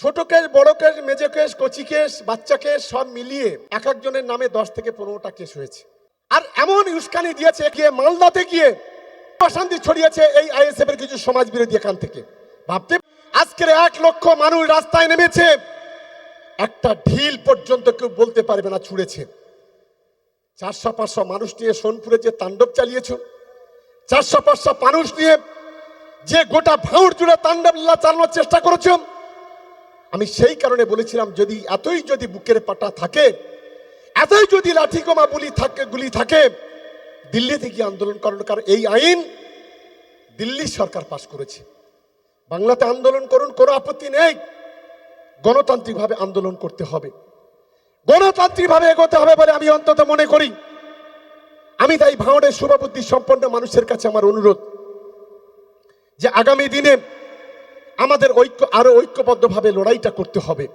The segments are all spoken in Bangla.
ছোট কেস বড় কেস মেজো কেস কচি কেস বাচ্চা কেস সব মিলিয়ে এক একজনের নামে দশ থেকে পনেরোটা কেস হয়েছে। আর এমন উস্কানি দিয়েছে গিয়ে মালদাতে গিয়ে অশান্তি ছড়িয়েছে এই আইএসএফ এর কিছু সমাজ বিরোধী এখান থেকে। ভাবতে আজকের এক লক্ষ মানুষ রাস্তায় নেমেছে। একটা ঢিল পর্যন্ত কেউ বলতে পারবে না ছুঁড়েছে। চারশো পাঁচশো মানুষ নিয়ে সোনপুরে যে তাণ্ডব চালিয়েছ, চারশো পাঁচশো মানুষ নিয়ে যে গোটা ভাঁড় জুড়ে তাণ্ডব লীলা চালানোর চেষ্টা করেছ আমি সেই কারণে বলেছিলাম, যদি এতই যদি বুকের পাটা থাকে, এতই যদি লাঠি কমা বুলি থাকে, গুলি থাকে দিল্লি থেকে আন্দোলন করার কারণ এই আইন দিল্লি সরকার পাশ করেছে। বাংলাতে আন্দোলন করুন, কোনো আপত্তি নেই। গণতান্ত্রিকভাবে আন্দোলন করতে হবে। গণতান্ত্রিকভাবে এগোতে হবে বলে আমি অন্তত মনে করি। আমি তাই ভাঁড়ের শুভবুদ্ধি সম্পন্ন মানুষের কাছে আমার অনুরোধ যে আগামী দিনে আমাদের ঐক্য, আরও ঐক্যবদ্ধভাবে লড়াইটা করতে হবে।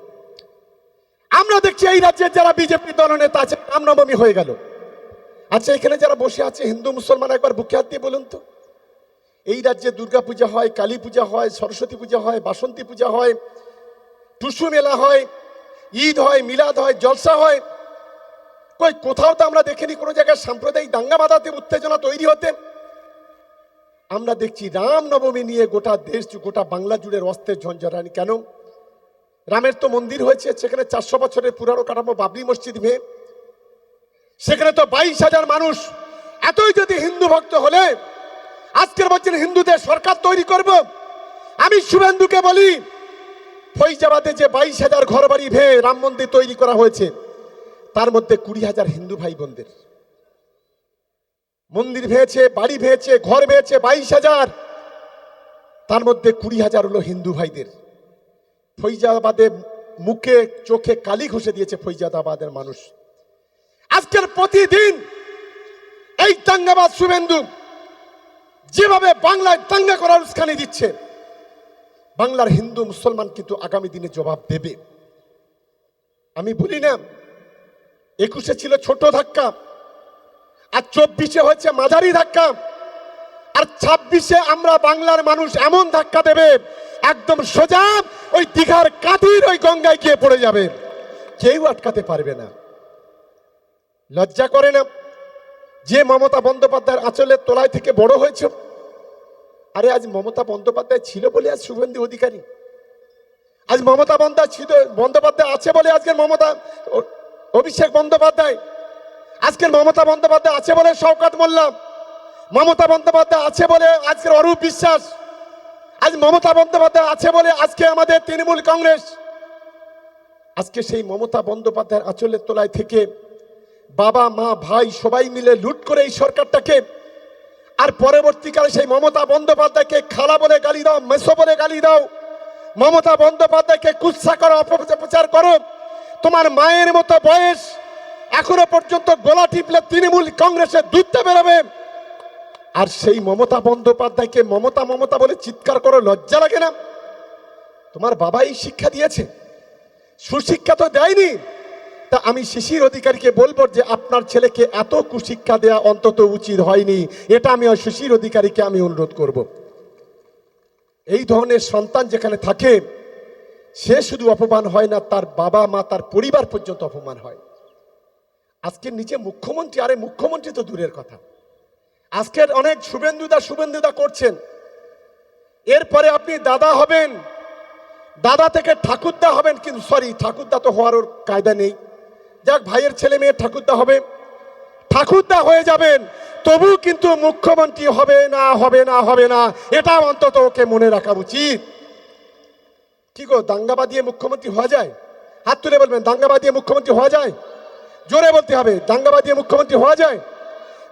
আমরা দেখছি এই রাজ্যের যারা বিজেপি দলনেতা আছে রামনবমী হয়ে গেল। আচ্ছা এখানে যারা বসে আছে, হিন্দু, মুসলমান, একবার বুকে হাত দিয়ে বলুন তো। এই রাজ্যে দুর্গা পূজা হয়, কালী পূজা হয়, সরস্বতী পূজা হয়, বাসন্তী পূজা হয়, টুসু মেলা হয়, ঈদ হয়, মিলাদ হয়, জলসা হয়। কই, কোথাও তো আমরা দেখিনি কোনো জায়গায় সাম্প্রদায়িক দাঙ্গা বাঁধাতে উত্তেজনা তৈরি হতে। আমরা দেখছি রাম নবমী নিয়ে গোটা দেশ গোটা বাংলা জুড়ে অস্ত্রের ঝঞ্ঝরানি কেন? রামের তো মন্দির হয়েছে, সেখানে চারশো বছরের পুরানো কাঠামো বাবরি মসজিদ ভেঙে সেখানে তো বাইশ হাজার মানুষ। এতই যদি হিন্দু ভক্ত হলে, আজকের বছর হিন্দুদের সরকার তৈরি করব। আমি শুভেন্দুকে বলি, ফৈজাবাদে যে বাইশ হাজার ঘর বাড়ি ভেঙে রাম মন্দির তৈরি করা হয়েছে, তার মধ্যে কুড়ি হাজার হিন্দু ভাই বোনদের। মন্দির ভেঙেছে বাড়ি ভেঙেছে ঘর ভেঙেছে বাইশ হাজার। তার মধ্যে কুড়ি হাজার হলো হিন্দু ভাইদের। ফৈজাবাদে মুখে, চোখে কালি ঘষে দিয়েছে ফৈজাদাবাদের মানুষ। আজকের প্রতিদিন এই দাঙ্গাবাদ শুভেন্দু যেভাবে বাংলায় দাঙ্গা করার উস্কানি দিচ্ছে, বাংলার হিন্দু মুসলমান কিন্তু আগামী দিনে জবাব দেবে। আমি বলি না, একুশে ছিল ছোট ধাক্কা আর চব্বিশে হয়েছে মাঝারি ধাক্কা। আর ছাব্বিশে আমরা বাংলার মানুষ এমন ধাক্কা দেবে, একদম সোজা ওই দীঘার কাঁদির ওই গঙ্গায় গিয়ে পড়ে যাবে। কেউ আটকাতে পারবে না। লজ্জা করে না যে মমতা বন্দ্যোপাধ্যায়ের আঁচলের তোলায় থেকে বড় হয়েছে? আরে আজ মমতা বন্দ্যোপাধ্যায় ছিল বলে আজ শুভেন্দু অধিকারী। আজ মমতা বন্দা ছিল, বন্দ্যোপাধ্যায় আছে বলে আজকের মমতা, অভিষেক বন্দ্যোপাধ্যায় আজকের মমতা বন্দ্যোপাধ্যায় আছে বলে শওকাত মোল্লা মমতা বন্দ্যোপাধ্যায় আছে বলে আজকের অরূপ বিশ্বাস। আজ মমতা বন্দ্যোপাধ্যায় আছে বলে আজকে আমাদের তৃণমূল কংগ্রেস। আজকে সেই মমতা বন্দ্যোপাধ্যায়ের আঁচলের তোলায় থেকে বাবা, মা, ভাই সবাই মিলে লুট করে এই সরকারটাকে আর পরবর্তীকালে সেই মমতা বন্দ্যোপাধ্যায়কে খালা বলে গালি দাও, মেসো বলে গালি দাও। মমতা বন্দ্যোপাধ্যায়কে কুৎসা করো, অপপ্রচার করো। তোমার মায়ের মতো বয়স এখনও পর্যন্ত গোলা টিপলে তৃণমূল কংগ্রেসের দুধতে বেরোবে। আর সেই মমতা বন্দ্যোপাধ্যায়কে মমতা মমতা বলে চিৎকার করো লজ্জা লাগে না? তোমার বাবাই শিক্ষা দিয়েছে। সুশিক্ষা তো দেয়নি। তা আমি শিশির অধিকারীকে বলব যে আপনার ছেলেকে এত কুশিক্ষা দেওয়া অন্তত উচিত হয়নি। এটা আমি ওই শিশির অধিকারীকে আমি অনুরোধ করব। এই ধরনের সন্তান যেখানে থাকে, সে শুধু অপমান হয় না, তার বাবা মা তার পরিবার পর্যন্ত অপমান হয়। আজকে নিচে মুখ্যমন্ত্রী, আরে মুখ্যমন্ত্রী তো দূরের কথা। আজকের অনেক শুভেন্দুদা শুভেন্দুদা করছেন। এরপরে আপনি দাদা হবেন, দাদা থেকে ঠাকুরদা হবেন, কিন্তু সরি ঠাকুরদা তো হওয়ার ওর কায়দা নেই। যাক, ভাইয়ের ছেলে মেয়ে ঠাকুরদা হবে। ঠাকুরদা হয়ে যাবেন তবু কিন্তু মুখ্যমন্ত্রী হবে না হবে না হবে না, এটা অন্তত ওকে মনে রাখা উচিত। কি গো দাঙ্গাবা দিয়ে মুখ্যমন্ত্রী হওয়া যায়? হাত তুলে বলবেন দাঙ্গাবা দিয়ে মুখ্যমন্ত্রী হওয়া যায়? জোরে বলতে হবে দাঙ্গাবা দিয়ে মুখ্যমন্ত্রী হওয়া যায়,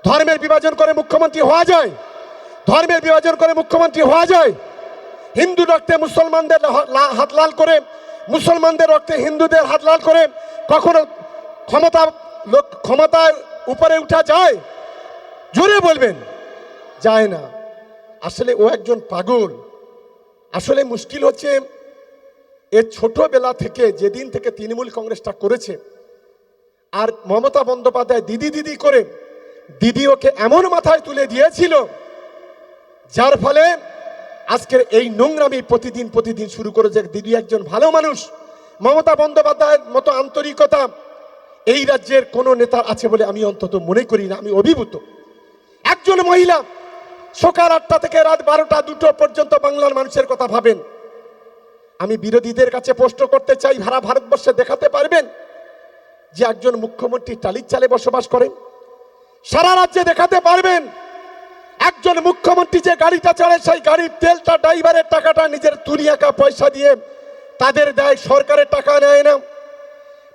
ধর্মের বিভাজন করে মুখ্যমন্ত্রী হওয়া যায়, ধর্মের বিভাজন করে মুখ্যমন্ত্রী হওয়া যায়, হিন্দু রক্তে মুসলমানদের হাত লাল করে, মুসলমানদের রক্তে হিন্দুদের হাত লাল করে কখনো ক্ষমতা ক্ষমতার উপরে উঠা যায়? জোরে বলবেন, যায় না। আসলে ও একজন পাগল। আসলে মুশকিল হচ্ছে, এ ছোটবেলা থেকে, যেদিন থেকে তৃণমূল কংগ্রেসটা করেছে আর মমতা বন্দ্যোপাধ্যায় দিদি দিদি করে দিদি ওকে এমন মাথায় তুলে দিয়েছিল, যার ফলে আজকের এই নোংরামি প্রতিদিন প্রতিদিন শুরু করে যে দিদি একজন ভালো মানুষ। মমতা বন্দ্যোপাধ্যায়ের মতো আন্তরিকতা এই রাজ্যের কোনো নেতার আছে বলে আমি অন্তত মনে করি না, আমি অভিভূত। একজন মহিলা সকাল আটটা থেকে রাত বারোটা দুটো পর্যন্ত বাংলার মানুষের কথা ভাবেন। আমি বিরোধীদের কাছে প্রশ্ন করতে চাই ভাড়া ভারতবর্ষে দেখাতে পারবেন? যে একজন মুখ্যমন্ত্রী টালির চালে বসবাস করেন, সারা রাজ্যে দেখাতে পারবেন, একজন মুখ্যমন্ত্রী যে গাড়িটা চড়ে সেই গাড়ির তেলটা, ড্রাইভারের টাকাটা, নিজের তুলি আঁকা পয়সা দিয়ে তাদের দেয় সরকারের টাকা নেয় না।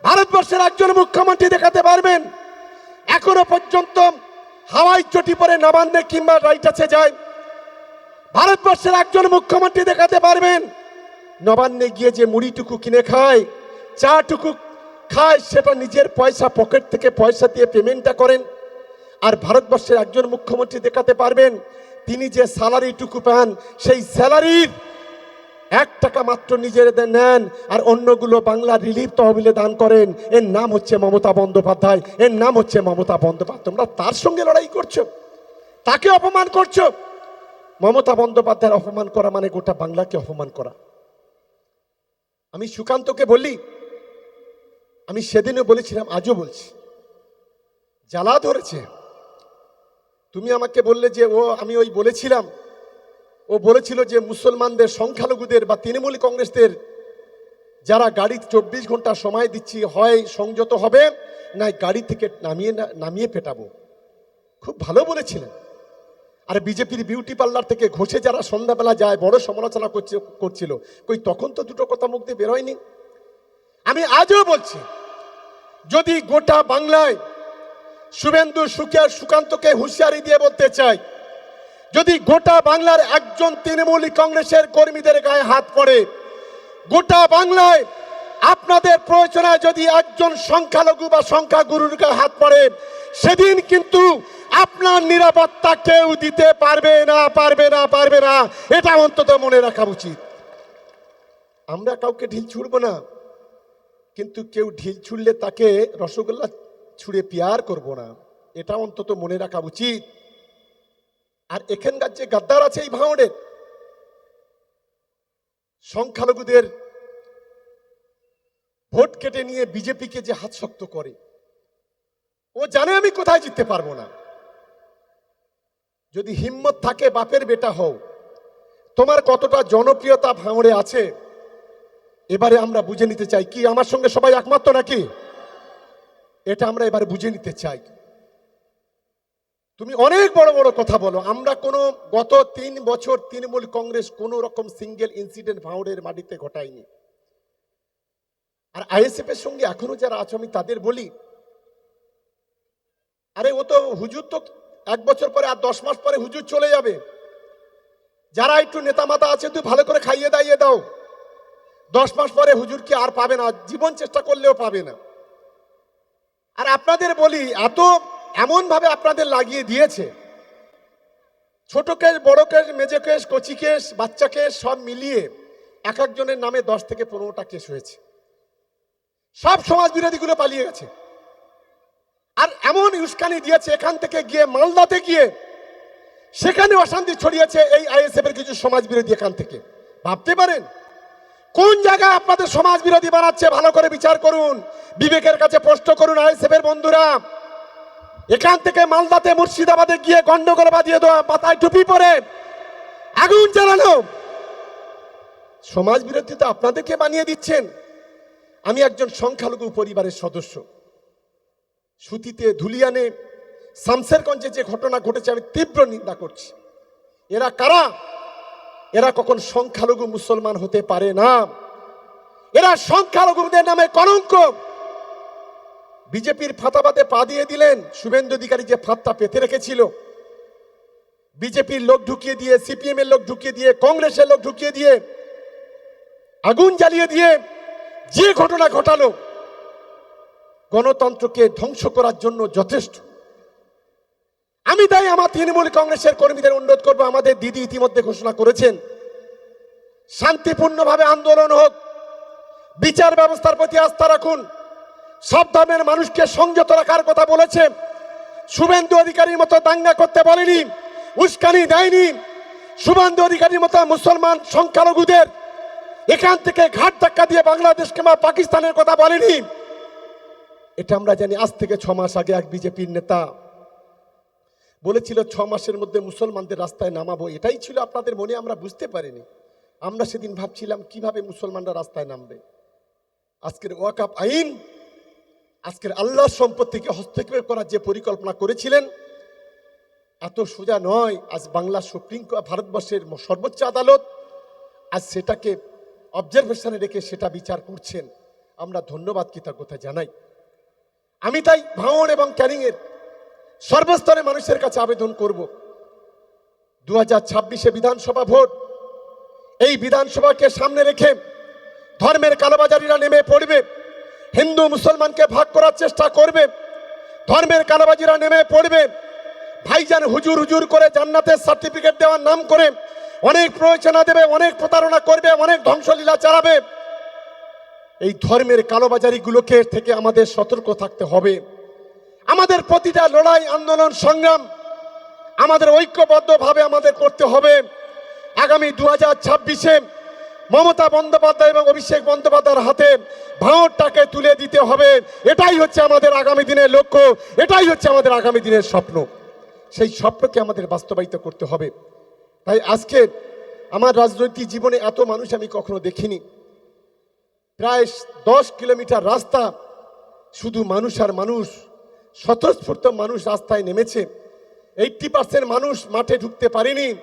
ভারতবর্ষের একজন মুখ্যমন্ত্রী দেখাতে পারবেন, এখনও পর্যন্ত হাওয়াই চটি পরে নবান্নে কিংবা রাইটাসে যায়। ভারতবর্ষের একজন মুখ্যমন্ত্রী দেখাতে পারবেন, নবান্নে গিয়ে যে মুড়িটুকু কিনে খায়, চাটুকু খায় সেটা নিজের পয়সা পকেট থেকে পয়সা দিয়ে পেমেন্টটা করেন। আর ভারতবর্ষের একজন মুখ্যমন্ত্রী দেখাতে পারবেন, তিনি যে স্যালারিটুকু পান, সেই স্যালারির এক টাকা মাত্র নিজের নেন, আর অন্যগুলো বাংলা রিলিফ তহবিলে দান করেন। এর নাম হচ্ছে মমতা বন্দ্যোপাধ্যায়, এর নাম হচ্ছে মমতা বন্দ্যোপাধ্যায়। তোমরা তার সঙ্গে লড়াই করছ, তাকে অপমান করছ। মমতা বন্দ্যোপাধ্যায়ের অপমান করা মানে গোটা বাংলাকে অপমান করা। আমি সুকান্তকে বললি আমি সেদিনও বলেছিলাম, আজও বলছি। জ্বালা ধরেছে। তুমি আমাকে বললে যে, ও, আমি ওই বলেছিলাম। ও বলেছিল যে, মুসলমানদের, সংখ্যালঘুদের বা তৃণমূল কংগ্রেসদের যারা গাড়ি চব্বিশ ঘণ্টা সময় দিচ্ছি, হয় সংযত হবে না গাড়ি থেকে নামিয়ে নামিয়ে পেটাবো। খুব ভালো বলেছিলেন। আর বিজেপির বিউটি পার্লার থেকে ঘষে যারা সন্ধ্যাবেলা যায়, বড় সমালোচনা করছে, করছিল, কই, তখন তো দুটো কথা মুখ দিয়ে বেরোয়নি। আমি আজও বলছি, যদি গোটা বাংলায় শুভেন্দু সুখিয়ার সুকান্তকে হুঁশিয়ারি দিয়ে বলতে চাই, যদি গোটা বাংলার একজন তৃণমূল কংগ্রেসের কর্মীদের গায়ে হাত পড়ে, গোটা বাংলায় আপনাদের প্রয়োজনে যদি একজন সংখ্যালঘু বা সংখ্যাগুরুর গায়ে হাত পড়ে, সেদিন কিন্তু আপনার নিরাপত্তা কেউ দিতে পারবে না পারবে না পারবে না। এটা অন্তত মনে রাখা উচিত। আমরা কাউকে ঢিল ছুড়বো না। কিন্তু কেউ ঢিল ছুড়লে তাকে রসগোল্লা ছুঁড়ে পিয়ার করব না। এটা অন্তত মনে রাখা উচিত। আর এখানকার যে গাদ্দার আছে এই ভাঙড়ের সংখ্যালঘুদের ভোট কেটে নিয়ে বিজেপিকে যে হাত শক্ত করে, ও জানে আমি কোথায় জিততে পারব না। যদি হিম্মত থাকে, বাপের বেটা হও। তোমার কতটা জনপ্রিয়তা ভাঙড়ে আছে এবারে আমরা বুঝে নিতে চাই কি আমার সঙ্গে সবাই একমাত্র নাকি? এটা আমরা এবারে বুঝে নিতে চাই। তুমি অনেক বড় বড় কথা বলো। আমরা কোনো গত তিন বছর তৃণমূল কংগ্রেস কোনো রকম সিঙ্গেল ইনসিডেন্ট ভাঙড়ের মাটিতে ঘটায়নি। আর আইএসএফ এর সঙ্গে এখনও যারা আছো, আমি তাদের বলি, আরে ও তো হুজুর তো এক বছর পরে আর দশ মাস পরে হুজুর চলে যাবে। যারা একটু নেতা মাতা আছে তুই ভালো করে খাইয়ে দাইয়ে দাও। দশ মাস পরে হুজুরকে আর পাবে না? জীবন চেষ্টা করলেও পাবে না। আর আপনাদের বলি, এত এমন ভাবে আপনাদের লাগিয়ে দিয়েছে। ছোট কেস বড় কেস মেজে কেস কচি কেস বাচ্চা কেস সব মিলিয়ে এক একজনের নামে দশ থেকে পনেরোটা কেস হয়েছে। সব সমাজ বিরোধীগুলো পালিয়ে গেছে। আর এমন উস্কানি দিয়েছে, এখান থেকে গিয়ে মালদাতে গিয়ে সেখানে অশান্তি ছড়িয়েছে এই আইএসএফ এর কিছু সমাজ বিরোধী এখান থেকে। ভাবতে পারেন? কোন জায়গায় আপনাদের সমাজ বিরোধী বানাচ্ছে? ভালো করে বিচার করুন। বিবেকের কাছে প্রশ্ন করুন আইএসএফ এর বন্ধুরা। এখান থেকে মালদাতে মুর্শিদাবাদে গিয়ে গন্ডগোল বাঁধিয়ে দেওয়া পাতায় টুপি পরে আগুন জ্বালানো। সমাজ বিরোধী তো আপনাদেরকে বানিয়ে দিচ্ছেন। আমি একজন সংখ্যালঘু পরিবারের সদস্য। সুতিতে ধুলিয়ানে শামসেরগঞ্জে যে ঘটনা ঘটেছে, আমি তীব্র নিন্দা করছি। এরা কারা? এরা কখন সংখ্যালঘু মুসলমান হতে পারে না? এরা সংখ্যালঘুদের নামে কলঙ্ক। বিজেপির ফাতাবাদে পা দিয়ে দিলেন শুভেন্দু অধিকারী যে ফাতটা পেতে রেখেছিল। বিজেপির লোক ঢুকিয়ে দিয়ে, সিপিএম এর লোক ঢুকিয়ে দিয়ে, কংগ্রেসের লোক ঢুকিয়ে দিয়ে, আগুন জ্বালিয়ে দিয়ে যে ঘটনা ঘটালো, গণতন্ত্রকে ধ্বংস করার জন্য যথেষ্ট। আমি তাই আমার তৃণমূল কংগ্রেসের কর্মীদের অনুরোধ করব, আমাদের দিদি ইতিমধ্যে ঘোষণা করেছেন, শান্তিপূর্ণভাবে আন্দোলন হোক, বিচার ব্যবস্থার প্রতি আস্থা রাখুন, সব ধর্মের মানুষকে সংযত রাখার কথা বলেছে, শুভেন্দু অধিকারীর মতো দাঙ্গা করতে বলেনি, উস্কানি দেয়নি, শুভেন্দু অধিকারীর মতো মুসলমান সংখ্যালঘুদের এখান থেকে ঘাট ধাক্কা দিয়ে বাংলাদেশ কিংবা পাকিস্তানের কথা বলেনি। এটা আমরা জানি, আজ থেকে ছ মাস আগে এক বিজেপির নেতা বলেছিল, ছ মাসের মধ্যে মুসলমানদের রাস্তায় নামাবো। এটাই ছিল আপনাদের মনে, আমরা বুঝতে পারিনি। আমরা সেদিন ভাবছিলাম, কীভাবে মুসলমানরা রাস্তায় নামবে? আজকের ওয়াকাপ আইন, আজকের আল্লাহর সম্পত্তিকে হস্তক্ষেপ করার যে পরিকল্পনা করেছিলেন, এত সোজা নয়। আজ বাংলা সুপ্রিম ভারতবর্ষের সর্বোচ্চ আদালত, আজ সেটাকে অবজারভেশনে রেখে সেটা বিচার করছেন। আমরা ধন্যবাদ, কৃতজ্ঞতা জানাই। আমি তাই ভাঙন এবং ক্যানিংয়ের সর্বস্তরে মানুষের কাছে আবেদন করব। দু হাজার ছাব্বিশে বিধানসভা ভোট। এই বিধানসভাকে সামনে রেখে ধর্মের কালোবাজারিরা নেমে পড়বে। হিন্দু মুসলমানকে ভাগ করার চেষ্টা করবে। ধর্মের কালোবাজিরা নেমে পড়বে। ভাইজান হুজুর হুজুর করে জান্নাতের সার্টিফিকেট দেওয়ার নাম করে অনেক প্রয়োজনা দেবে, অনেক প্রতারণা করবে, অনেক ধ্বংসলীলা চালাবে। এই ধর্মের কালোবাজারিগুলোকে থেকে আমাদের সতর্ক থাকতে হবে। আমাদের প্রতিটা লড়াই, আন্দোলন, সংগ্রাম আমাদের ঐক্যবদ্ধভাবে আমাদের করতে হবে। আগামী দু হাজার ছাব্বিশে মমতা বন্দ্যোপাধ্যায় এবং অভিষেক বন্দ্যোপাধ্যায়ের হাতে ভাঁড়টাকে তুলে দিতে হবে। এটাই হচ্ছে আমাদের আগামী দিনের লক্ষ্য, এটাই হচ্ছে আমাদের আগামী দিনের স্বপ্ন। সেই স্বপ্নকে আমাদের বাস্তবায়িত করতে হবে। তাই আজকে আমার রাজনৈতিক জীবনে এত মানুষ আমি কখনো দেখিনি। প্রায় দশ কিলোমিটার রাস্তা শুধু মানুষ আর মানুষ। স্বতঃস্ফূর্ত মানুষ রাস্তায় নেমেছে। এইটটি পার্সেন্ট মানুষ মাঠে ঢুকতে পারেনি।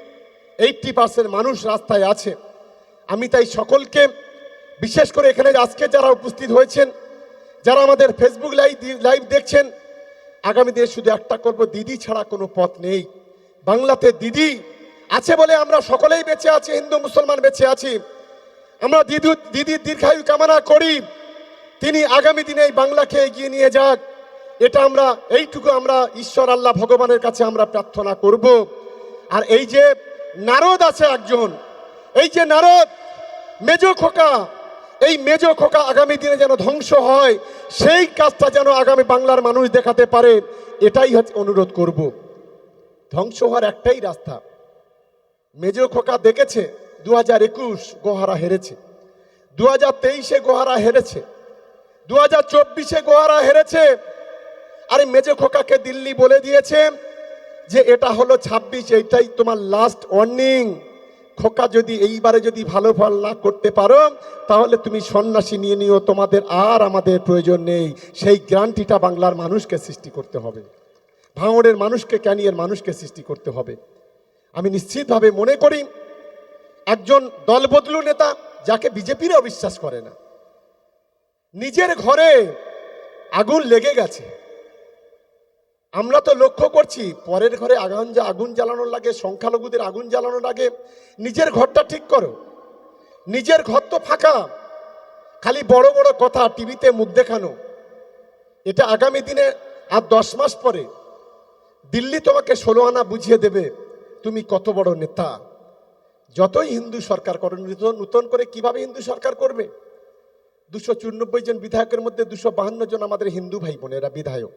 এইটটি পার্সেন্ট মানুষ রাস্তায় আছে। আমি তাই সকলকে বিশেষ করে এখানে আজকে যারা উপস্থিত হয়েছেন, যারা আমাদের ফেসবুক লাইভ লাইভ দেখছেন, আগামী দিনে শুধু একটা করব, দিদি ছাড়া কোনো পথ নেই। বাংলাতে দিদি আছে বলে আমরা সকলেই বেঁচে আছি, হিন্দু, মুসলমান বেঁচে আছি। আমরা দিদু, দিদির দীর্ঘায়ু কামনা করি। তিনি আগামী দিনে এই বাংলাকে এগিয়ে নিয়ে যাক। এটা আমরা, এইটুকু আমরা ঈশ্বর, আল্লাহ, ভগবানের কাছে আমরা প্রার্থনা করব। আর এই যে নারদ আছে একজন, এই যে নারদ, মেজ খোকা, এই মেজ খোকা আগামী দিনে যেন ধ্বংস হয়, সেই কাজটা যেন আগামী বাংলার মানুষ দেখাতে পারে, এটাই হচ্ছে অনুরোধ করব। ধ্বংস হওয়ার একটাই রাস্তা। মেজ খোকা দেখেছে দু হাজার একুশ গোহারা হেরেছে দু হাজার তেইশে গোহারা হেরেছে দু হাজার চব্বিশে গোহারা হেরেছে আরে মেজে খোকাকে দিল্লি বলে দিয়েছে যে এটা হলো ছাব্বিশ, এইটাই তোমার লাস্ট ওয়ার্নিং খোকা যদি এইবারে যদি ভালো ফল না করতে পারো, তাহলে তুমি সন্ন্যাসী নিয়ে নিও, তোমাদের আর আমাদের প্রয়োজন নেই। সেই গ্রান্টিটা বাংলার মানুষকে সৃষ্টি করতে হবে। ভাঙড়ের মানুষকে, ক্যানিয়ের মানুষকে সৃষ্টি করতে হবে। আমি নিশ্চিতভাবে মনে করি, একজন দলবদলু নেতা যাকে বিজেপিরও বিশ্বাস করে না, নিজের ঘরে আগুন লেগে গেছে। আমরা তো লক্ষ্য করছি, পরের ঘরে আগুন যা আগুন জ্বালানোর লাগে, সংখ্যালঘুদের আগুন জ্বালানোর লাগে, নিজের ঘরটা ঠিক করো। নিজের ঘর তো ফাঁকা, খালি বড় বড় কথা টিভিতে মুখ দেখানো। এটা আগামী দিনে আর দশ মাস পরে দিল্লি তোমাকে ষোলো আনা বুঝিয়ে দেবে, তুমি কত বড় নেতা। যতই হিন্দু সরকার করো, নূতন নূতন করে কীভাবে হিন্দু সরকার করবে? দুশো চুরানব্বই জন বিধায়কের মধ্যে দুশো বাহান্ন জন আমাদের হিন্দু ভাই বোনেরা বিধায়ক।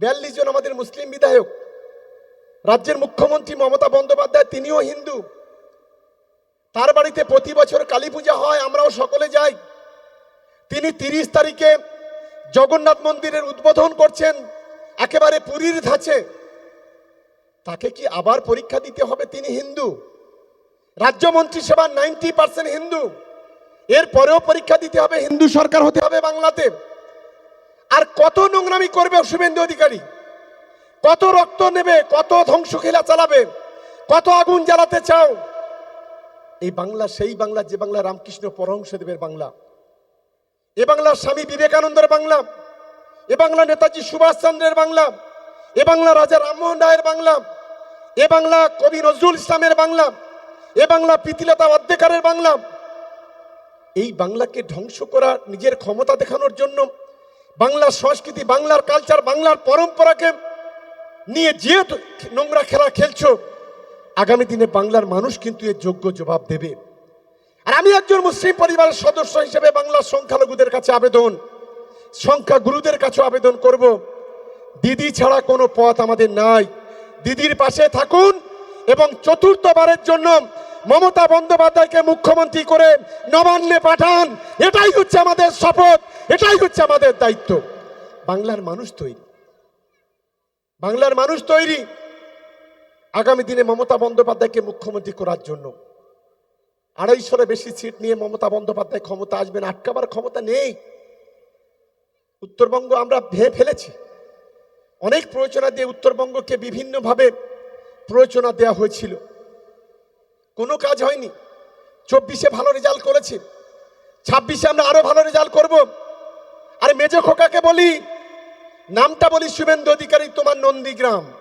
বিয়াল্লিশ জন আমাদের মুসলিম বিধায়ক, রাজ্যের মুখ্যমন্ত্রী মমতা বন্দ্যোপাধ্যায়, তিনিও হিন্দু। তার বাড়িতে প্রতি বছর কালী পূজা হয়, আমরাও সকলে যাই। তিনি তিরিশ তারিখে জগন্নাথ মন্দিরের উদ্বোধন করছেন, একেবারে পুরীর ধাঁচে। তাকে কি আবার পরীক্ষা দিতে হবে? তিনি হিন্দু। রাজ্য মন্ত্রিসভার নাইনটি পার্সেন্ট হিন্দু। এর পরেও পরীক্ষা দিতে হবে, হিন্দু সরকার হতে হবে বাংলাতে। আর কত নোংরামি করবে শুভেন্দু অধিকারী? কত রক্ত নেবে, কত ধ্বংস খেলা চালাবে, কত আগুন জ্বালাতে চাও? এই বাংলা, সেই বাংলা, যে বাংলা রামকৃষ্ণ পরমহংসদেবের বাংলা। এ বাংলা স্বামী বিবেকানন্দের বাংলা। এ বাংলা নেতাজি সুভাষচন্দ্রের বাংলা। এ বাংলা রাজা রামমোহন রায়ের বাংলা। এ বাংলা কবি নজরুল ইসলামের বাংলা। এ বাংলা প্রীতিলতা অধ্যেকারের বাংলা। এই বাংলাকে ধ্বংস করা নিজের ক্ষমতা দেখানোর জন্য বাংলার সংস্কৃতি, বাংলার কালচার বাংলার পরম্পরাকে নিয়ে যে নোংরা খেলা খেলছো, আগামী দিনে বাংলার মানুষ কিন্তু এর যোগ্য জবাব দেবে। আর আমি একজন মুসলিম পরিবারের সদস্য হিসেবে বাংলার সংখ্যালঘুদের কাছে আবেদন, সংখ্যাগুরুদের কাছে আবেদন করব। দিদি ছাড়া কোনো পথ আমাদের নাই। দিদির পাশে থাকুন এবং চতুর্থবারের জন্য মমতা বন্দ্যোপাধ্যায়কে মুখ্যমন্ত্রী করে নবান্নে পাঠান। এটাই হচ্ছে আমাদের শপথ, এটাই হচ্ছে আমাদের দায়িত্ব। বাংলার মানুষ তৈরি। বাংলার মানুষ তৈরি আগামী দিনে মমতা বন্দ্যোপাধ্যায়কে মুখ্যমন্ত্রী করার জন্য। আড়াইশোরে বেশি সিট নিয়ে মমতা বন্দ্যোপাধ্যায় ক্ষমতা আসবেন আটকাবার ক্ষমতা নেই। উত্তরবঙ্গ আমরা ভেয়ে ফেলেছি। অনেক প্রয়োজনা দিয়ে উত্তরবঙ্গকে বিভিন্নভাবে প্রয়োজনা দেওয়া হয়েছিল। কোনো কাজ হয়নি। চব্বিশে ভালো রেজাল্ট করেছে। ছাব্বিশে আমরা আরও ভালো রেজাল্ট করব। আর মেজো খোকাকে বলি, নামটা বলি শুভেন্দু অধিকারী, তোমার নন্দীগ্রাম।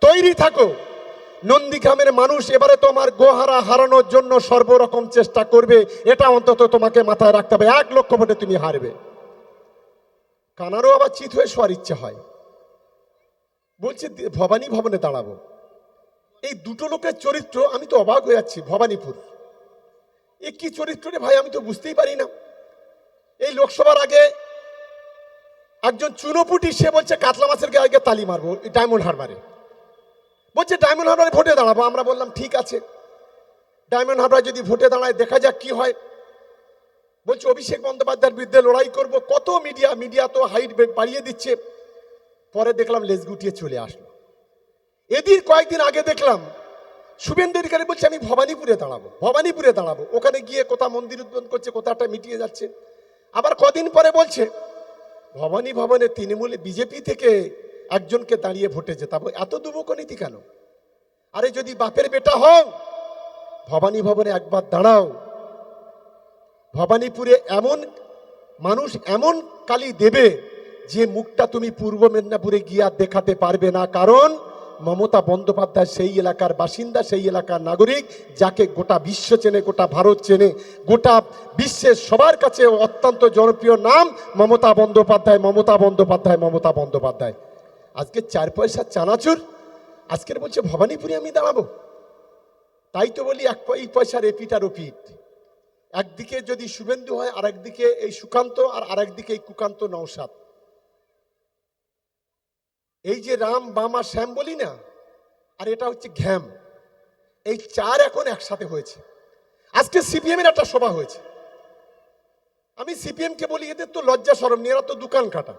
তৈরি থাকো। নন্দীগ্রামের মানুষ এবারে তোমার গোহারা হারানোর জন্য সর্বরকম চেষ্টা করবে। এটা অন্তত তোমাকে মাথায় রাখতে হবে। এক লক্ষ ভোটে তুমি হারবে। কানারও আবার চিত হয়ে শোয়ার ইচ্ছে হয়। বলছে ভবানী ভবনে দাঁড়াবো। এই দুটো লোকের চরিত্র আমি তো অবাক হয়ে যাচ্ছি, ভবানীপুর। এ কি চরিত্র রে ভাই, আমি তো বুঝতেই পারি না। এই লোকসভার আগে একজন চুনোপুটি, সে বলছে, কাতলা মাছের গায়ে আগে তালি মারবো ডায়মন্ড হারবারে। বলছে, ডায়মন্ড হারবারে ভোটে দাঁড়াবো। আমরা বললাম, ঠিক আছে। ডায়মন্ড হারবার যদি ভোটে দাঁড়ায়, দেখা যাক কি হয়। বলছে, অভিষেক বন্দ্যোপাধ্যায়ের বিরুদ্ধে লড়াই করব। কত মিডিয়া মিডিয়া তো হাইট বাড়িয়ে দিচ্ছে। পরে দেখলাম, লেজ গুটিয়ে চলে আসলো। এদিন কয়েকদিন আগে দেখলাম, শুভেন্দু অধিকারী বলছে, আমি ভবানীপুরে দাঁড়াবো ভবানীপুরে দাঁড়াবো। ওখানে গিয়ে কোথা মন্দির উদ্বোধন করছে কোথাটা মিটিয়ে যাচ্ছে। আবার কদিন পরে বলছে, ভবানী ভবনে তৃণমূল বিজেপি থেকে একজনকে দাঁড়িয়ে ভোটে যেতাবো এত দুবকনীতি কেন? আরে যদি বাপের বেটা হও, ভবানী ভবনে একবার দাঁড়াও। ভবানীপুরে এমন মানুষ এমন কালি দেবে, যে মুখটা তুমি পূর্ব মেদিনীপুরে গিয়ে দেখাতে পারবে না। কারণ মমতা বন্দ্যোপাধ্যায় সেই এলাকার বাসিন্দা, সেই এলাকার নাগরিক, যাকে গোটা বিশ্ব চেনে, গোটা ভারত চেনে, গোটা বিশ্বের সবার কাছে অত্যন্ত জনপ্রিয় নাম মমতা বন্দ্যোপাধ্যায় মমতা বন্দ্যোপাধ্যায় মমতা বন্দ্যোপাধ্যায়। আজকে চার পয়সা চানাচুর, আজকের বলছে ভবানীপুরে আমি দাঁড়াবো। তাই তো বলি এক এই পয়সার এপিট আর ওপিট একদিকে যদি শুভেন্দু হয় আর একদিকে এই সুকান্ত, আর আরেকদিকে এই কুকান্ত নৌসাদ এই যে রাম, বামা শ্যাম বলি না, আর এটা হচ্ছে ঘ্যাম। এই চার এখন একসাথে হয়েছে। আজকে সিপিএম এর একটা সভা হয়েছে। আমি সিপিএম কে বলি, এদের তো লজ্জা সরম নিয়ে এরা তো দোকান কাটা।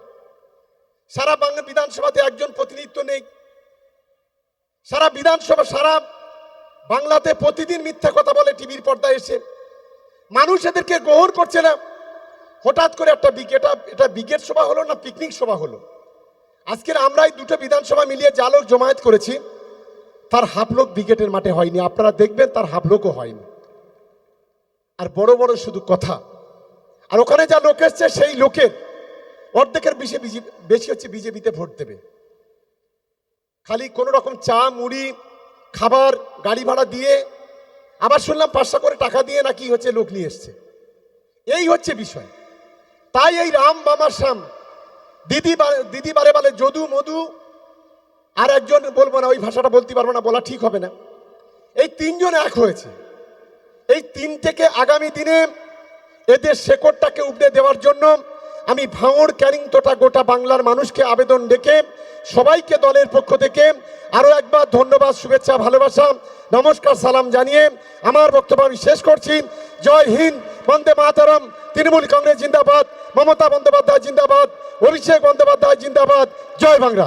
সারা বাংলা বিধানসভাতে একজন প্রতিনিধিত্ব নেই। সারা বিধানসভা, সারা বাংলাতে প্রতিদিন মিথ্যা কথা বলে টিভির পর্দায় এসে। মানুষ এদেরকে গ্রহণ করছে না। হঠাৎ করে একটা বিগ- এটা ব্রিগেড সভা হলো না, পিকনিক সভা হলো? আজকের আমরা এই দুটো বিধানসভা মিলিয়ে যা লোক জমায়েত করেছি, তার হাফ লোক ব্রিগেডের মাঠে হয়নি। আপনারা দেখবেন তার হাফ লোকও হয়নি। আর বড় বড় শুধু কথা। আর ওখানে যা লোক এসছে, সেই লোকের অর্ধেকের বেশি বেশি হচ্ছে বিজেপিতে ভোট দেবে। খালি কোনো রকম চা, মুড়ি, খাবার, গাড়ি ভাড়া দিয়ে, আবার শুনলাম পাঁচশো করে টাকা দিয়ে নাকি হচ্ছে লোক নিয়ে এসছে। এই হচ্ছে বিষয়। তাই এই রাম মামা শ্যাম দিদি দিদি বারে বারে যদু, মধু, আর একজন বলব না, ওই ভাষাটা বলতে পারব না, বলা ঠিক হবে না। এই তিনজন এক হয়েছে। এই তিনটেকে আগামী দিনে এদের শেকড়টাকে উপড়ে দেওয়ার জন্য আমি ভাঙড়, ক্যারিং তোটা গোটা বাংলার মানুষকে আবেদন ডেকে সবাইকে দলের পক্ষ থেকে আরও একবার ধন্যবাদ, শুভেচ্ছা, ভালোবাসা, নমস্কার, সালাম জানিয়ে আমার বক্তব্য আমি শেষ করছি। জয় হিন্দ, বন্দে মাতারম, তৃণমূল কংগ্রেস জিন্দাবাদ, মমতা বন্দ্যোপাধ্যায় জিন্দাবাদ, অভিষেক বন্দ্যোপাধ্যায় জিন্দাবাদ, জয় বাংলা।